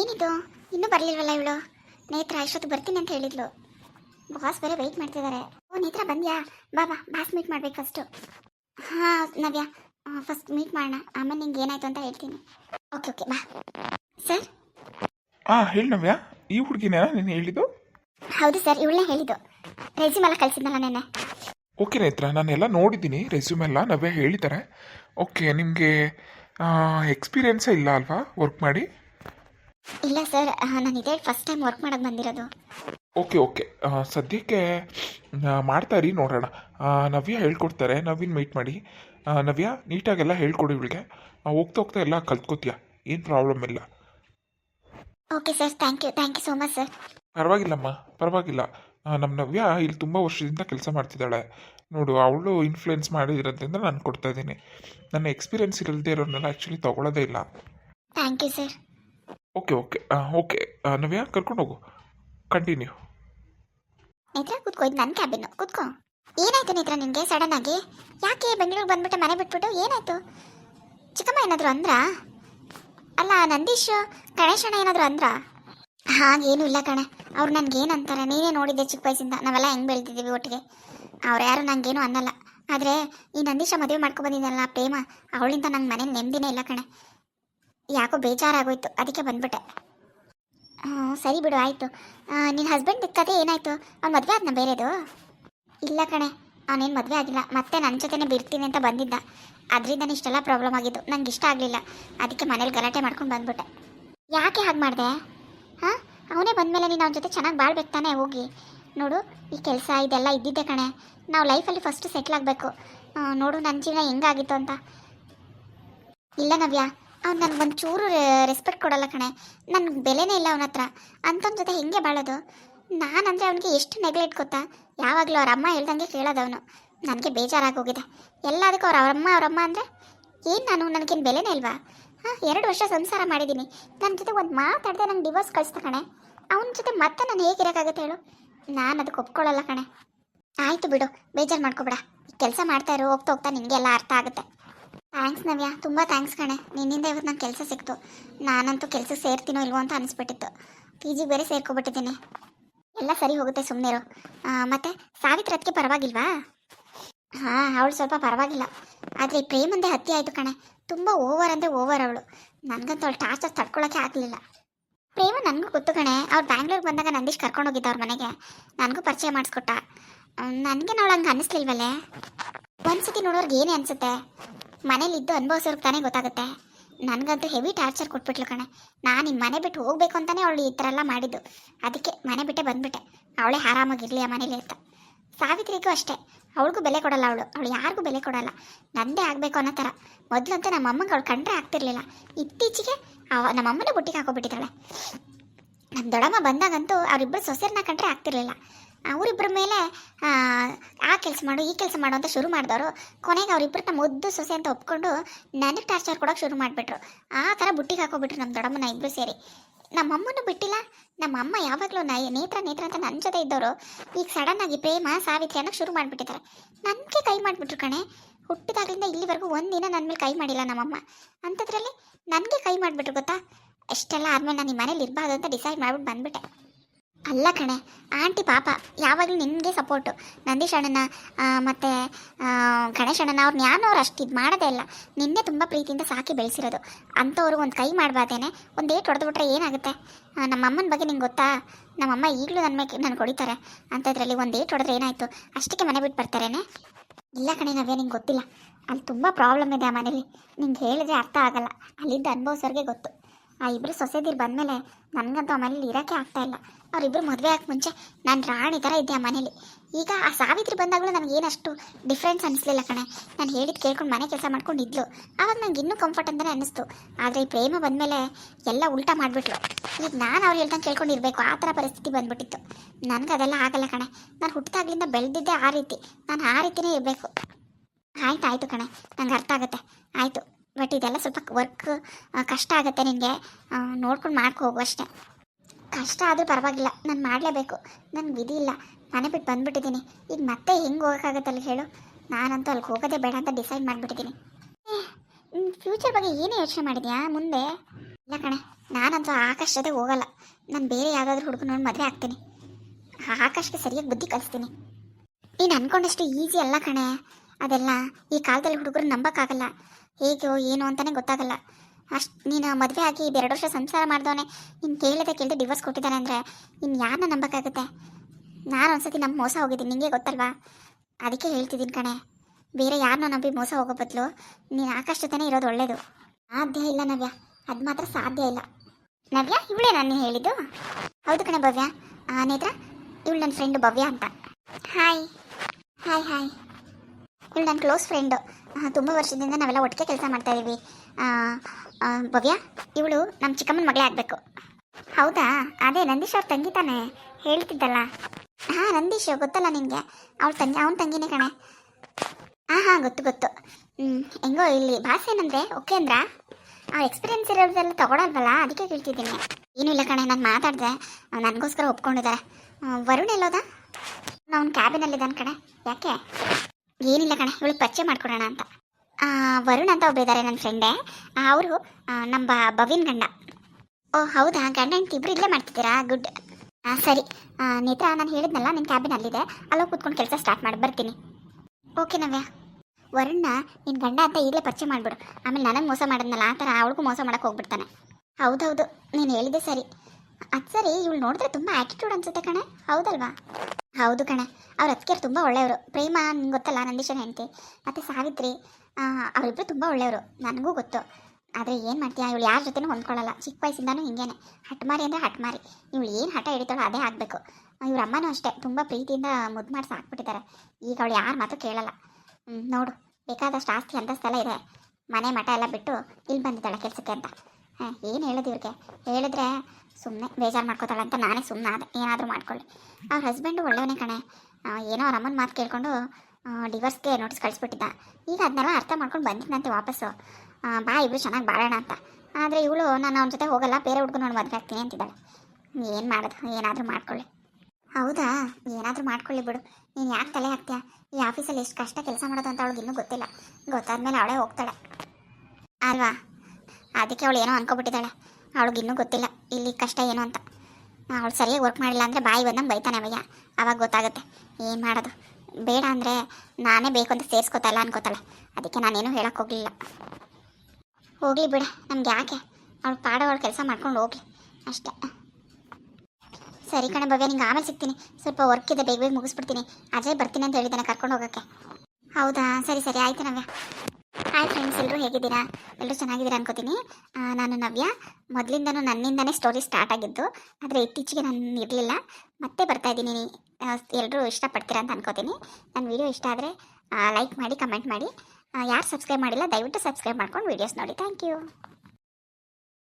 ಏನಿದು? ಇನ್ನೂ ಬರಲಿಲ್ವಲ್ಲ ಇವಳು? ನೇತ್ರ ಇಷ್ಟೊತ್ತು ಬರ್ತೀನಿ ಅಂತ ಹೇಳಿದ್ಲು. ಬಾಸ್ ಬೇರೆ ವೆಯ್ಟ್ ಮಾಡ್ತಿದ್ದಾರೆ ಓ ನೇತ್ರ ಬಂದ್ಯಾ? ಬಾ ಬಾ ಬಾಸ್ ಮೀಟ್ ಮಾಡ್ಬೇಕು ಫಸ್ಟು ಹಾಂ ನವ್ಯ. ಫಸ್ಟ್ ಮೀಟ್ ಮಾಡೋಣ. ಆಮೇಲೆ ನಿಂಗೆ ಏನಾಯ್ತು ಅಂತ ಹೇಳ್ತೀನಿ. ಓಕೆ ಓಕೆ ಬಾ. ಸರ್ ಹಾಂ ಹೇಳಿ ನವ್ಯ. ಈ ಹುಡುಗಿನ ನೀನು ಹೇಳಿದ್ದು? ಹೌದು ಸರ್ ಇವಳನ್ನೇ ಹೇಳಿದ್ದು. ರೆಸ್ಯೂಮ್ ಎಲ್ಲ ಕಳಿಸಿದ್ನಲ್ಲ ನೆನ್ನೆ. ಓಕೆ ನೇತ್ರ. ನಾನೆಲ್ಲ ನೋಡಿದ್ದೀನಿ. ರೆಸ್ಯೂಮ್ ಎಲ್ಲ ನವ್ಯ ಹೇಳಿದ್ದಾರೆ. ಓಕೆ ನಿಮಗೆ ಎಕ್ಸ್ಪೀರಿಯೆನ್ಸೇ ಇಲ್ಲ ಅಲ್ವಾ? ವರ್ಕ್ ಮಾಡಿ? ಇಲ್ಲ ಸರ್ ನಾನು ಇದೇ ಫಸ್ಟ್ ಟೈಮ್ ವರ್ಕ್ ಮಾಡೋದು ಬಂದಿರೋದು. ಓಕೆ ಓಕೆ ಸದ್ಯಕ್ಕೆ ಮಾಡ್ತಾ ಇರಿ ನೋಡೋಣ. ನವ್ಯ ಹೇಳ್ಕೊಡ್ತಾರೆ ನವೀನ್ ಮೀಟ್ ಮಾಡಿ. ಆ, ನವ್ಯ ನೀಟಾಗೆಲ್ಲ ಹೇಳ್ಕೊಡು ಇವಳಿಗೆ. ಹೋಗ್ತಾ ಹೋಗ್ತಾ ಎಲ್ಲ ಕಲ್ತ್ಕೋತೀಯ ಏನು ಪ್ರಾಬ್ಲಮ್ ಇಲ್ಲ. Okay sir thank you thank you so much sir ಪರವಾಗಿಲ್ಲಮ್ಮ ಪರವಾಗಿಲ್ಲ. ನಮ್ಮ ನವ್ಯ ಇಲ್ಲಿ ತುಂಬ ವರ್ಷದಿಂದ ಕೆಲಸ ಮಾಡ್ತಿದ್ದಾಳೆ. ನೋಡು ಅವಳು ಇನ್ಫ್ಲುಯೆನ್ಸ್ ಮಾಡಿರೋದ್ರಿಂದ ನಾನು ಕೊಡ್ತಾ ಇದ್ದೀನಿ. ನನ್ನ ಎಕ್ಸ್ಪೀರಿಯನ್ಸ್ ಇರಲ್ದೇ ಇರೋನ್ನೆಲ್ಲ ಆ್ಯಕ್ಚುಲಿ ತೊಗೊಳ್ಳೋದೇ ಇಲ್ಲ. Thank you sir okay okay. Okay. Navya, ಕರ್ಕೊಂಡು ಹೋಗು. ಕಂಟಿನ್ಯೂ ನೇತ್ರ, ಕೂತ್ಕೋ. ಇದು ನನ್ನ ಕ್ಯಾಬಿನ್ ಕೂತ್ಕೋ. ಏನಾಯ್ತು ನೇತ್ರ ನಿನಗೆ ಸಡನ್ ಆಗಿ? ಯಾಕೆ ಬೆಂಗಳೂರಿಗೆ ಬಂದ್ಬಿಟ್ಟು ಮನೆ ಬಿಟ್ಬಿಟ್ಟು? ಏನಾಯ್ತು? ಚಿಕ್ಕಮ್ಮ ಏನಾದರೂ ಅಂದ್ರಾ? ಅಲ್ಲ, ನಂದೀಶ್ ಗಣೇಶಣ್ಣ ಏನಾದರೂ ಅಂದ್ರಾ? ಹಾಗೇನು ಇಲ್ಲ ಕಣೆ. ಅವ್ರು ನನ್ಗೇನು ಅಂತಾರೆ? ನೀನೇ ನೋಡಿದ್ದೆ ಚಿಕ್ಕ ವಯಸ್ಸಿಂದ. ನಾವೆಲ್ಲ ಹೆಂಗೆ ಬೆಳ್ತಿದ್ದೀವಿ ಒಟ್ಟಿಗೆ. ಅವ್ರು ಯಾರು ನಂಗೇನು ಅನ್ನಲ್ಲ. ಆದರೆ ಈ ನಂದೀಶ ಮದುವೆ ಮಾಡ್ಕೊಬಂದಿದ್ದಲ್ಲ ಪ್ರೇಮ, ಅವಳಿಂದ ನಂಗೆ ಮನೇಲಿ ನೆಮ್ಮದಿನೇ ಇಲ್ಲ ಕಣೆ. ಯಾಕೋ ಬೇಜಾರಾಗೋಯ್ತು. ಅದಕ್ಕೆ ಬಂದ್ಬಿಟ್ಟೆ. ಹ್ಞೂ ಸರಿ ಬಿಡು, ಆಯಿತು. ನಿನ್ನ ಹಸ್ಬೆಂಡ್ ಕತೆ ಏನಾಯಿತು? ಅವ್ನು ಮದುವೆ ಆದ್ನ ಬೇರೆದು? ಇಲ್ಲ ಕಣೆ. ಅವನೇನು ಮದುವೆ ಆಗಿಲ್ಲ. ಮತ್ತೆ ನನ್ನ ಜೊತೆನೇ ಬಿಡ್ತೀನಿ ಅಂತ ಬಂದಿದ್ದ. ಅದರಿಂದ ಇಷ್ಟೆಲ್ಲ ಪ್ರಾಬ್ಲಮ್ ಆಗಿದ್ದು. ನಂಗೆ ಇಷ್ಟ ಆಗಲಿಲ್ಲ. ಅದಕ್ಕೆ ಮನೇಲಿ ಗಲಾಟೆ ಮಾಡ್ಕೊಂಡು ಬಂದ್ಬಿಟ್ಟೆ. ಯಾಕೆ ಹಾಗೆ ಮಾಡಿದೆ? ಹಾಂ? ಅವನೇ ಬಂದಮೇಲೆ ನೀನು ಅವನ ಜೊತೆ ಚೆನ್ನಾಗಿ ಬಾಳ್ಬೇಕು ತಾನೇ ಹೋಗಿ. ನೋಡು, ಈ ಕೆಲಸ ಇದೆಲ್ಲ ಇದ್ದಿದ್ದೆ ಕಣೆ. ನಾವು ಲೈಫಲ್ಲಿ ಫಸ್ಟ್ ಸೆಟ್ಲ್ ಆಗಬೇಕು. ನೋಡು ನನ್ನ ಜೀವನ ಹೆಂಗಾಗಿತ್ತು ಅಂತ. ಇಲ್ಲ ನವ್ಯ ಅವ್ನು ಒಂದು ಚೂರು ರೆಸ್ಪೆಕ್ಟ್ ಕೊಡಲ್ಲ ಕಣೆ. ನನಗೆ ಬೆಲೆನೇ ಇಲ್ಲ ಅವನ ಹತ್ರ. ಅಂಥವ್ನ ಜೊತೆ ಹೆಂಗೆ ಬಾಳೋದು? ನಾನಂದರೆ ಅವನಿಗೆ ಎಷ್ಟು ನೆಗ್ಲೆಕ್ಟ್ ಗೊತ್ತಾ? ಯಾವಾಗಲೂ ಅವ್ರ ಅಮ್ಮ ಹೇಳ್ದಂಗೆ ಕೇಳೋದವನು ನನಗೆ ಬೇಜಾರಾಗೋಗಿದೆ. ಎಲ್ಲದಕ್ಕೂ ಅವ್ರ ಅಮ್ಮ ಅವರಮ್ಮ ಅಂದರೆ ಏನು ನಾನು? ನನಗೇನು ಬೆಲೆನೇ ಇಲ್ವಾ? ಹಾಂ, ಎರಡು ವರ್ಷ ಸಂಸಾರ ಮಾಡಿದ್ದೀನಿ ನನ್ನ ಜೊತೆ ಒಂದು ಮಾತಾಡದೆ ನಂಗೆ ಡಿವೋರ್ಸ್ ಕಳಿಸ್ತಾ ಕಣೆ. ಅವನ ಜೊತೆ ಮತ್ತೆ ನಾನು ಹೇಗಿರೋಕ್ಕಾಗತ್ತೆ ಹೇಳು? ನಾನು ಅದಕ್ಕೆ ಒಪ್ಕೊಳ್ಳಲ್ಲ ಕಣೆ. ಆಯಿತು ಬಿಡು, ಬೇಜಾರು ಮಾಡ್ಕೊಬೇಡ. ಕೆಲಸ ಮಾಡ್ತಾ ಇರು, ಹೋಗ್ತಾ ಹೋಗ್ತಾ ನಿನಗೆಲ್ಲ ಅರ್ಥ ಆಗುತ್ತೆ. ಥ್ಯಾಂಕ್ಸ್ ನವ್ಯ ತುಂಬ ಥ್ಯಾಂಕ್ಸ್ ಕಣೆ. ನಿನ್ನಿಂದ ಇವತ್ತು ನಾನು ಕೆಲಸ ಸಿಕ್ತು. ನಾನಂತೂ ಕೆಲಸ ಸೇರ್ತೀನೋ ಇಲ್ವೋ ಅಂತ ಅನಿಸ್ಬಿಟ್ಟಿತ್ತು. ಪಿ ಜಿಗೆ ಬೇರೆ ಸೇರ್ಕೊಬಿಟ್ಟಿದ್ದೀನಿ. ಎಲ್ಲ ಸರಿ ಹೋಗುತ್ತೆ ಸುಮ್ಮನೆರು ಮತ್ತು ಸಾವಿತ್ರಿ ಅದಕ್ಕೆ ಪರವಾಗಿಲ್ವಾ? ಹಾಂ, ಅವಳು ಸ್ವಲ್ಪ ಪರವಾಗಿಲ್ಲ. ಆದರೆ ಈ ಪ್ರೇಮಂದೇ ಹತ್ಯೆ ಆಯಿತು ಕಣೆ. ತುಂಬ ಓವರ್ ಅಂದರೆ ಓವರ್ ಅವಳು. ನನಗಂತೂ ಅವಳು ಟಾರ್ಚರ್ ತಡ್ಕೊಳ್ಳೋಕೆ ಆಗಲಿಲ್ಲ. ಪ್ರೇಮ ನನಗೂ ಗೊತ್ತು ಕಣೆ. ಅವ್ರು ಬ್ಯಾಂಗ್ಳೂರಿಗೆ ಬಂದಾಗ ನಂದೀಶ್ ಕರ್ಕೊಂಡು ಹೋಗಿದ್ದ ಅವ್ರ ಮನೆಗೆ. ನನಗೂ ಪರಿಚಯ ಮಾಡಿಸ್ಕೊಟ್ಟ. ನನಗೆ ಅವಳು ಹಂಗೆ ಅನ್ನಿಸ್ಲಿಲ್ವಲ್ಲೇ ಒಂದ್ಸತಿ ನೋಡೋರ್ಗೆ ಏನೇ ಅನಿಸುತ್ತೆ? ಮನೇಲಿ ಇದ್ದು ಅನುಭವಿಸೋರ್ಗೆ ತಾನೇ ಗೊತ್ತಾಗುತ್ತೆ. ನನಗಂತೂ ಹೆವಿ ಟಾರ್ಚರ್ ಕೊಟ್ಬಿಟ್ಲು ಕಣೆ. ನಾನು ಇನ್ನು ಮನೆ ಬಿಟ್ಟು ಹೋಗ್ಬೇಕು ಅಂತಾನೆ ಅವಳು ಈ ಥರ ಎಲ್ಲ ಮಾಡಿದ್ದು. ಅದಕ್ಕೆ ಮನೆ ಬಿಟ್ಟೆ ಬಂದ್ಬಿಟ್ಟೆ. ಅವಳೇ ಆರಾಮಾಗಿರಲಿ ಆ ಮನೇಲಿ ಅಂತ. ಸಾವಿತ್ರಿಗೂ ಅಷ್ಟೇ. ಅವಳಿಗೂ ಬೆಲೆ ಕೊಡಲ್ಲ ಅವಳು. ಅವಳು ಯಾರಿಗೂ ಬೆಲೆ ಕೊಡಲ್ಲ. ನಂದೇ ಆಗಬೇಕು ಅನ್ನೋ ಥರ. ಮೊದಲಂತೂ ನಮ್ಮ ಅಮ್ಮಂಗೆ ಅವಳು ಕಂಡ್ರೆ ಆಗ್ತಿರ್ಲಿಲ್ಲ. ಇತ್ತೀಚೆಗೆ ಅವ ನಮ್ಮ ಅಮ್ಮನೇ ಬುಟ್ಟಿಗೆ ಹಾಕೋಬಿಟ್ಟಿದ್ದಾಳೆ. ನಮ್ಮ ದೊಡ್ಡಮ್ಮ ಬಂದಾಗಂತೂ ಅವರಿಬ್ಬರು ಸೊಸೆರನ್ನ ಕಂಡ್ರೆ ಆಗ್ತಿರ್ಲಿಲ್ಲ. ಅವರಿಬ್ಬರ ಮೇಲೆ ಕೆಲಸ ಮಾಡು, ಈ ಕೆಲಸ ಮಾಡು ಅಂತ ಶುರು ಮಾಡಿದವರು. ಕೊನೆಗೆ ತಮ್ಮ ಮುದ್ದು ಸೊಸೆ ಅಂತ ಒಪ್ಕೊಂಡು ನನಗೆ ಟಾರ್ಚರ್ ಕೊಡೋಕೆ ಶುರು ಮಾಡಿಬಿಟ್ರು. ಆ ಥರ ಬುಟ್ಟಿಗೆ ಹಾಕೋಬಿಟ್ರು ನಮ್ಮ ದೊಡ್ಡಮ್ಮನ ಇಬ್ಬರು ಸೇರಿ. ನಮ್ಮಮ್ಮನೂ ಬಿಟ್ಟಿಲ್ಲ. ನಮ್ಮ ಅಮ್ಮ ಯಾವಾಗಲೂ ನಾಯಿ ನೇತ್ರ ನೇತ್ರ ಅಂತ ನನ್ನ ಜೊತೆ ಇದ್ದವರು. ಈಗ ಸಡನ್ ಆಗಿ ಪ್ರೇಮ, ಸಾವಿತ್ರಿ ಅನ್ನೋಕೆ ಶುರು ಮಾಡಿಬಿಟ್ಟಿದ್ದಾರೆ. ನನಗೆ ಕೈ ಮಾಡಿಬಿಟ್ರು ಕಣೆ. ಹುಟ್ಟಿದಾಗಲಿಂದ ಇಲ್ಲಿವರೆಗೂ ಒಂದಿನ ನನ್ನ ಮೇಲೆ ಕೈ ಮಾಡಿಲ್ಲ ನಮ್ಮಮ್ಮ. ಅಂಥದ್ರಲ್ಲಿ ನನಗೆ ಕೈ ಮಾಡಿಬಿಟ್ರು ಗೊತ್ತಾ? ಅಷ್ಟೆಲ್ಲ ಆದಮೇಲೆ ನಾನು ಈ ಮನೇಲಿ ಇರಬಾರ್ದು ಅಂತ ಡಿಸೈಡ್ ಮಾಡ್ಬಿಟ್ಟು ಬಂದ್ಬಿಟ್ಟೆ. ಅಲ್ಲ ಕಣೆ, ಆಂಟಿ ಪಾಪ, ಯಾವಾಗಲೂ ನಿನಗೆ ಸಪೋರ್ಟು ನಂದೀಶ್ ಅಣ್ಣನ ಮತ್ತು ಗಣೇಶ್ ಅಣ್ಣನ ಅವ್ರನ್ನ ಅವ್ರು ಅಷ್ಟು ಇದು ಮಾಡೋದೇ ಇಲ್ಲ. ನಿನ್ನೆ ತುಂಬ ಪ್ರೀತಿಯಿಂದ ಸಾಕಿ ಬೆಳೆಸಿರೋದು. ಅಂಥವ್ರು ಒಂದು ಕೈ ಮಾಡಬಾರ್ದೇನೆ, ಒಂದು ಏಟ್ ಹೊಡೆದ್ಬಿಟ್ರೆ ಏನಾಗುತ್ತೆ? ನಮ್ಮಮ್ಮನ ಬಗ್ಗೆ ನಿಂಗೆ ಗೊತ್ತಾ? ನಮ್ಮಮ್ಮ ಈಗಲೂ ನನ್ನ ಮೇಲೆ ನನಗೆ ಹೊಡಿತಾರೆ ಅಂಥದ್ರಲ್ಲಿ ಒಂದು ಏಟ್ ಹೊಡೆದ್ರೆ ಏನಾಯಿತು? ಅಷ್ಟಕ್ಕೆ ಮನೆ ಬಿಟ್ಟು ಬರ್ತಾರೇನೆ? ಇಲ್ಲ ಕಣೆ ನಾವೇ ನಿಂಗೆ ಗೊತ್ತಿಲ್ಲ. ಅಲ್ಲಿ ತುಂಬ ಪ್ರಾಬ್ಲಮ್ ಇದೆ ಆ ಮನೇಲಿ. ನಿಂಗೆ ಹೇಳಿದ್ರೆ ಅರ್ಥ ಆಗಲ್ಲ. ಅಲ್ಲಿದ್ದ ಅನುಭವಿಸೋರಿಗೆ ಗೊತ್ತು. ಆ ಇಬ್ಬರು ಸೊಸೆದಿರು ಬಂದಮೇಲೆ ನನಗಂತೂ ಆ ಮನೇಲಿ ಇರೋಕ್ಕೆ ಆಗ್ತಾ ಇಲ್ಲ. ಅವರಿಬ್ಬರು ಮದುವೆ ಆಗಕ್ಕೆ ಮುಂಚೆ ನಾನು ರಾಣಿ ಥರ ಇದ್ದೆ ಆ ಮನೇಲಿ. ಈಗ ಆ ಸಾವಿತ್ರಿ ಬಂದಾಗಲೂ ನನಗೇನಷ್ಟು ಡಿಫ್ರೆನ್ಸ್ ಅನಿಸ್ಲಿಲ್ಲ ಕಣೆ. ನಾನು ಹೇಳಿದ್ದು ಕೇಳ್ಕೊಂಡು ಮನೆ ಕೆಲಸ ಮಾಡ್ಕೊಂಡು ಇದ್ಲು ಆವಾಗ ನಂಗೆ ಇನ್ನೂ ಕಂಫರ್ಟ್ ಅಂತಲೇ ಅನ್ನಿಸ್ತು. ಆದರೆ ಈ ಪ್ರೇಮ ಬಂದಮೇಲೆ ಎಲ್ಲ ಉಲ್ಟಾ ಮಾಡಿಬಿಟ್ಲು. ಈಗ ನಾನು ಅವ್ರು ಹೇಳ್ದಂಗೆ ಕೇಳ್ಕೊಂಡಿರಬೇಕು. ಆ ಥರ ಪರಿಸ್ಥಿತಿ ಬಂದ್ಬಿಟ್ಟಿತ್ತು. ನನಗೆ ಅದೆಲ್ಲ ಆಗಲ್ಲ ಕಣೆ. ನಾನು ಹುಟ್ಟಿದಾಗ್ಲಿಂದ ಬೆಳೆದಿದ್ದೆ ಆ ರೀತಿ. ನಾನು ಆ ರೀತಿನೇ ಇರಬೇಕು. ಆಯ್ತು ಆಯಿತು ಕಣೆ. ನನಗೆ ಅರ್ಥ ಆಗುತ್ತೆ. ಆಯಿತು. ಬಟ್ ಇದೆಲ್ಲ ಸ್ವಲ್ಪ ವರ್ಕ್ ಕಷ್ಟ ಆಗುತ್ತೆ ನಿನಗೆ. ನೋಡ್ಕೊಂಡು ಮಾಡ್ಕೋ ಹೋಗು ಅಷ್ಟೇ. ಕಷ್ಟ ಆದರೂ ಪರವಾಗಿಲ್ಲ. ನಾನು ಮಾಡಲೇಬೇಕು. ನನಗೆ ವಿಧಿ ಇಲ್ಲ. ಮನೆ ಬಿಟ್ಟು ಬಂದ್ಬಿಟ್ಟಿದ್ದೀನಿ. ಈಗ ಮತ್ತೆ ಹೆಂಗೆ ಹೋಗೋಕ್ಕಾಗತ್ತೆ ಅಲ್ಲಿ ಹೇಳು? ನಾನಂತೂ ಅಲ್ಲಿಗೆ ಹೋಗೋದೇ ಬೇಡ ಅಂತ ಡಿಸೈಡ್ ಮಾಡಿಬಿಟ್ಟಿದ್ದೀನಿ. ಫ್ಯೂಚರ್ ಬಗ್ಗೆ ಏನೇ ಯೋಚನೆ ಮಾಡಿದ್ಯಾ ಮುಂದೆ? ಇಲ್ಲ ಕಣೆ. ನಾನಂತೂ ಆಕಾಶ್ ಜೊತೆ ಹೋಗಲ್ಲ. ನಾನು ಬೇರೆ ಯಾವುದಾದ್ರೂ ಹುಡುಗ ನೋಡಿ ಮದುವೆ ಆಗ್ತೀನಿ. ಆಕಾಶ್ಗೆ ಸರಿಯಾಗಿ ಬುದ್ಧಿ ಕಲಿಸ್ತೀನಿ. ನೀನು ಅನ್ಕೊಂಡಷ್ಟು ಈಸಿ ಅಲ್ಲ ಕಣೆ. ಅದೆಲ್ಲ ಈ ಕಾಲದಲ್ಲಿ ಹುಡುಗರು ನಂಬಕ್ಕಾಗಲ್ಲ. ಹೇಗೋ, ಏನು ಅಂತಲೇ ಗೊತ್ತಾಗಲ್ಲ. ಅಷ್ಟು ನೀನು ಮದುವೆ ಆಗಿ ಎರಡು ವರ್ಷ ಸಂಸಾರ ಮಾಡಿದವನೆ ನೀನು ಕೇಳದೆ ಕೇಳದೆ ಡಿವೋರ್ಸ್ ಕೊಟ್ಟಿದ್ದಾನೆ ಅಂದರೆ ಇನ್ನು ಯಾರನ್ನ ನಂಬಕ್ಕಾಗುತ್ತೆ? ನಾನು ಒಂದ್ಸತಿ ನಮ್ಮ ಮೋಸ ಹೋಗಿದ್ದೀನಿ ನಿಮಗೆ ಗೊತ್ತಲ್ವಾ? ಅದಕ್ಕೆ ಹೇಳ್ತಿದ್ದೀನಿ ಕಣೆ. ಬೇರೆ ಯಾರನ್ನೋ ನಂಬಿ ಮೋಸ ಹೋಗೋ ಬದಲು ನೀನು ಆಕಾಶ ಇರೋದು ಒಳ್ಳೇದು. ಸಾಧ್ಯ ಇಲ್ಲ ನವ್ಯ. ಅದು ಮಾತ್ರ ಸಾಧ್ಯ ಇಲ್ಲ. ನವ್ಯ, ಇವಳೇ ನಾನು ಹೇಳಿದ್ದು? ಹೌದು ಕಣೆ ಭವ್ಯ. ನೇತ್ರ, ಇವಳು ನನ್ನ ಫ್ರೆಂಡು ಭವ್ಯ ಅಂತ. ಹಾಯ್ ಹಾಯ್ ಹಾಯ್ ಇವಳು ನನ್ನ ಕ್ಲೋಸ್ ಫ್ರೆಂಡು ತುಂಬ ವರ್ಷದಿಂದ ನಾವೆಲ್ಲ ಒಟ್ಟಿಗೆ ಕೆಲಸ ಮಾಡ್ತಾ ಇದ್ದೀವಿ ಭವ್ಯ, ಇವಳು ನಮ್ಮ ಚಿಕ್ಕಮ್ಮನ ಮಗಳೇ ಆಗಬೇಕು. ಹೌದಾ? ಅದೇ, ನಂದೀಶ್ ಅವ್ರ ತಂಗಿ ತಾನೆ? ಹೇಳ್ತಿದ್ದಲ್ಲ. ಹಾಂ, ನಂದೀಶ್ ಗೊತ್ತಲ್ಲ ನಿನಗೆ ಅವಳ ತಂಗಿ, ಅವನ ತಂಗಿನೇ ಕಣೆ. ಹಾಂ ಹಾಂ, ಗೊತ್ತು ಗೊತ್ತು. ಹೆಂಗೋ, ಇಲ್ಲಿ ಭಾಷೆ ಏನಂದ್ರೆ, ಓಕೆ ಅಂದ್ರಾ? ಆ ಎಕ್ಸ್ಪೀರಿಯನ್ಸ್ ಇರೋದೆಲ್ಲ ತೊಗೊಳಲ್ವಲ್ಲ? ಅದಕ್ಕೆ ಕೇಳ್ತಿದ್ದೀನಿ. ಏನೂ ಇಲ್ಲ ಕಣೆ, ನಾನು ಮಾತಾಡಿದೆ. ನನಗೋಸ್ಕರ ಒಪ್ಕೊಂಡಿದ್ದಾರೆ ವರುಣ್ ಎಲ್ಲೋದ? ಅವ್ನು ಕ್ಯಾಬಿನಲ್ಲಿದ್ದಾನೆ ಕಣೆ. ಯಾಕೆ? ಏನಿಲ್ಲ ಕಣ ಇವಳು ಪರಿಚಯ ಮಾಡ್ಕೊಡೋಣ ಅಂತ. ವರುಣ್ ಅಂತ ಒಬ್ಬರಿದ್ದಾರೆ ನನ್ನ ಫ್ರೆಂಡೇ ಅವರು ನಮ್ಮ ಭವಿನ್ ಗಂಡ. ಓ, ಹೌದಾ? ಗಂಡ, ಹೆಂಡತಿ ಇಬ್ರು ಇಲ್ಲೇ ಮಾಡ್ತಿದ್ದೀರಾ? ಗುಡ್. ಹಾಂ ಸರಿ. ನೇತ್ರ, ನಾನು ಹೇಳಿದ್ನಲ್ಲ ನಿನ್ನ ಕ್ಯಾಬಿನಲ್ಲಿದೆ ಅಲ್ಲೋಗಿ ಕೂತ್ಕೊಂಡು ಕೆಲಸ ಸ್ಟಾರ್ಟ್ ಮಾಡಿ, ಬರ್ತೀನಿ. ಓಕೆ ನವ್ಯ. ವರುಣ್ನ ನಿನ್ನ ಗಂಡ ಅಂತ ಈಗಲೇ ಪರಿಚಯ ಮಾಡಿಬಿಡು. ಆಮೇಲೆ ನನಗೆ ಮೋಸ ಮಾಡಿದ್ನಲ್ಲ, ಆ ಥರ ಅವಳಿಗೂ ಮೋಸ ಮಾಡೋಕ್ಕೆ ಹೋಗ್ಬಿಡ್ತಾನೆ. ಹೌದೌದು, ನೀನು ಹೇಳಿದೆ ಸರಿ. ಅದು ಸರಿ, ಇವಳು ನೋಡಿದ್ರೆ ತುಂಬ ಆ್ಯಟಿಟ್ಯೂಡ್ ಅನ್ಸುತ್ತೆ ಕಣೆ. ಹೌದಲ್ವಾ? ಹೌದು ಕಣೆ. ಅವ್ರ ಅತ್ತಿಗೆರು ತುಂಬ ಒಳ್ಳೆಯವರು. ಪ್ರೇಮ ನಿಂಗೆ ಗೊತ್ತಲ್ಲ, ನಂದೀಶನ ಹೆಂಡತಿ. ಮತ್ತು ಸಾವಿತ್ರಿ ಅವರಿಬ್ಬರು ತುಂಬ ಒಳ್ಳೆಯವರು. ನನಗೂ ಗೊತ್ತು. ಆದರೆ ಏನು ಮಾಡ್ತೀಯಾ? ಇವಳು ಯಾರ ಜೊತೆನೂ ಹೊಂದ್ಕೊಳ್ಳಲ್ಲ ಚಿಕ್ಕ ವಯಸ್ಸಿಂದಾನು ಹಿಂಗೇನೆ. ಹಟ್ಮಾರಿ ಅಂದರೆ ಹಟ್ಮಾರಿ ಇವಳು ಏನು ಹಠ ಹಿಡಿತಾಳೋ ಅದೇ ಆಗಬೇಕು. ಇವ್ರ ಅಮ್ಮನೂ ಅಷ್ಟೇ. ತುಂಬ ಪ್ರೀತಿಯಿಂದ ಮುದ್ದು ಮಾಡಿ ಸಾಕ್ಬಿಟ್ಟಿದ್ದಾರೆ ಈಗ ಅವಳು ಯಾರ ಮಾತು ಕೇಳಲ್ಲ. ನೋಡು. ಬೇಕಾದಷ್ಟು ಆಸ್ತಿ, ಅಂತಸ್ತೆಲ್ಲ ಇದೆ. ಮನೆ ಮಠ ಎಲ್ಲ ಬಿಟ್ಟು ಇಲ್ಲಿ ಬಂದಿದ್ದಾಳೆ ಕೆಲಸಕ್ಕೆ ಅಂತ. ಏನು ಹೇಳೋದು ಇವ್ರಿಗೆ? ಹೇಳಿದ್ರೆ ಸುಮ್ಮನೆ ಬೇಜಾರು ಮಾಡ್ಕೋತಾಳೆ ಅಂತ ನಾನೇ ಸುಮ್ಮನೆ ಆದೆ. ಏನಾದರೂ ಮಾಡ್ಕೊಳ್ಳಿ. ಅವ್ರ ಹಸ್ಬೆಂಡು ಒಳ್ಳೆಯವನೇ ಕಣೆ. ಏನೋ ಅವ್ರ ಅಮ್ಮನ ಮಾತು ಕೇಳ್ಕೊಂಡು ಡಿವರ್ಸ್ಗೆ ನೋಟಿಸ್ ಕಳಿಸ್ಬಿಟ್ಟಿದ್ದ. ಈಗ ಅದನ್ನೆಲ್ಲ ಅರ್ಥ ಮಾಡ್ಕೊಂಡು ಬಂದಿದ್ದಂತೆ ವಾಪಸ್ಸು. ಬಾ ಇಬ್ಬರು ಚೆನ್ನಾಗಿ ಬಾಳೋಣ ಅಂತ. ಆದರೆ ಇವಳು ನಾನು ಅವನ ಜೊತೆ ಹೋಗಲ್ಲ, ಬೇರೆ ಹುಡುಗ ನೋಡಿ ಮದುವೆ ಆಗ್ತೀನಿ ಅಂತಿದ್ದಾಳೆ. ಏನು ಮಾಡೋದು? ಏನಾದರೂ ಮಾಡ್ಕೊಳ್ಳಿ. ಹೌದಾ? ಏನಾದರೂ ಮಾಡ್ಕೊಳ್ಳಿ ಬಿಡು. ನೀನು ಯಾಕೆ ತಲೆ ಹಾಕ್ತೀಯ? ಈ ಆಫೀಸಲ್ಲಿ ಎಷ್ಟು ಕಷ್ಟ ಕೆಲಸ ಮಾಡೋದು ಅಂತ ಅವಳಿಗೆ ಇನ್ನೂ ಗೊತ್ತಿಲ್ಲ. ಗೊತ್ತಾದ್ಮೇಲೆ ಅವಳೇ ಹೋಗ್ತಾಳೆ. ಅಲ್ವಾ? ಅದಕ್ಕೆ ಅವಳು ಏನೋ ಅನ್ಕೊಬಿಟ್ಟಿದ್ದಾಳೆ. ಅವಳಿಗೆ ಇನ್ನೂ ಗೊತ್ತಿಲ್ಲ. ಇಲ್ಲಿ ಕಷ್ಟ ಏನು ಅಂತ. ಅವಳು ಸರಿಯಾಗಿ ವರ್ಕ್ ಮಾಡಿಲ್ಲ ಅಂದರೆ ಬಾಯಿ ಬಂದಂಗೆ ಬೈತಾನೆ ಅವಯ್ಯ. ಅವಾಗ ಗೊತ್ತಾಗುತ್ತೆ. ಏನು ಮಾಡೋದು? ಬೇಡ ಅಂದರೆ ನಾನೇ ಬೇಕು ಅಂತ ಸೇರಿಸ್ಕೊತಲ್ಲ ಅನ್ಕೋತಾಳೆ. ಅದಕ್ಕೆ ನಾನೇನು ಹೇಳಕ್ಕೆ ಹೋಗಲಿಲ್ಲ. ಹೋಗಲಿ ಬಿಡ. ನಮ್ಗೆ ಯಾಕೆ? ಅವಳು ಪಾಡ ಅವಳು ಕೆಲಸ ಮಾಡ್ಕೊಂಡು ಹೋಗಲಿ. ಅಷ್ಟೇ. ಸರಿ ಕಣೆ ಭವ್ಯ, ನಿಂಗೆ ಆಮೇಲೆ ಸಿಗ್ತೀನಿ. ಸ್ವಲ್ಪ ವರ್ಕ್ ಇದೆ, ಬೇಗ ಬೇಗ ಮುಗಿಸ್ಬಿಡ್ತೀನಿ. ಅಜಯ್ ಬರ್ತೀನಿ ಅಂತ ಹೇಳಿದ್ದಾನೆ ಕರ್ಕೊಂಡು ಹೋಗೋಕ್ಕೆ. ಹೌದಾ? ಸರಿ ಸರಿ. ಆಯಿತು ನವ್ಯ. ಹಾಯ್ ಫ್ರೆಂಡ್ಸ್ ಎಲ್ಲರೂ ಹೇಗಿದ್ದೀರಾ? ಎಲ್ಲರೂ ಚೆನ್ನಾಗಿದ್ದೀರಾ ಅನ್ಕೋತೀನಿ. ನಾನು ನವ್ಯ. ಮೊದಲಿಂದನೂ ನನ್ನಿಂದನೇ ಸ್ಟೋರಿ ಸ್ಟಾರ್ಟ್ ಆಗಿದ್ದು, ಆದರೆ ಇತ್ತೀಚೆಗೆ ನಾನು ಇರಲಿಲ್ಲ. ಮತ್ತೆ ಬರ್ತಾ ಇದ್ದೀನಿ. ಎಲ್ಲರೂ ಇಷ್ಟಪಡ್ತೀರಾ ಅಂತ ಅನ್ಕೋತೀನಿ. ನನ್ನ ವಿಡಿಯೋ ಇಷ್ಟ ಆದರೆ ಲೈಕ್ ಮಾಡಿ ಕಮೆಂಟ್ ಮಾಡಿ. ಯಾರು ಸಬ್ಸ್ಕ್ರೈಬ್ ಮಾಡಿಲ್ಲ, ದಯವಿಟ್ಟು ಸಬ್ಸ್ಕ್ರೈಬ್ ಮಾಡ್ಕೊಂಡು ವೀಡಿಯೋಸ್ ನೋಡಿ. Thank you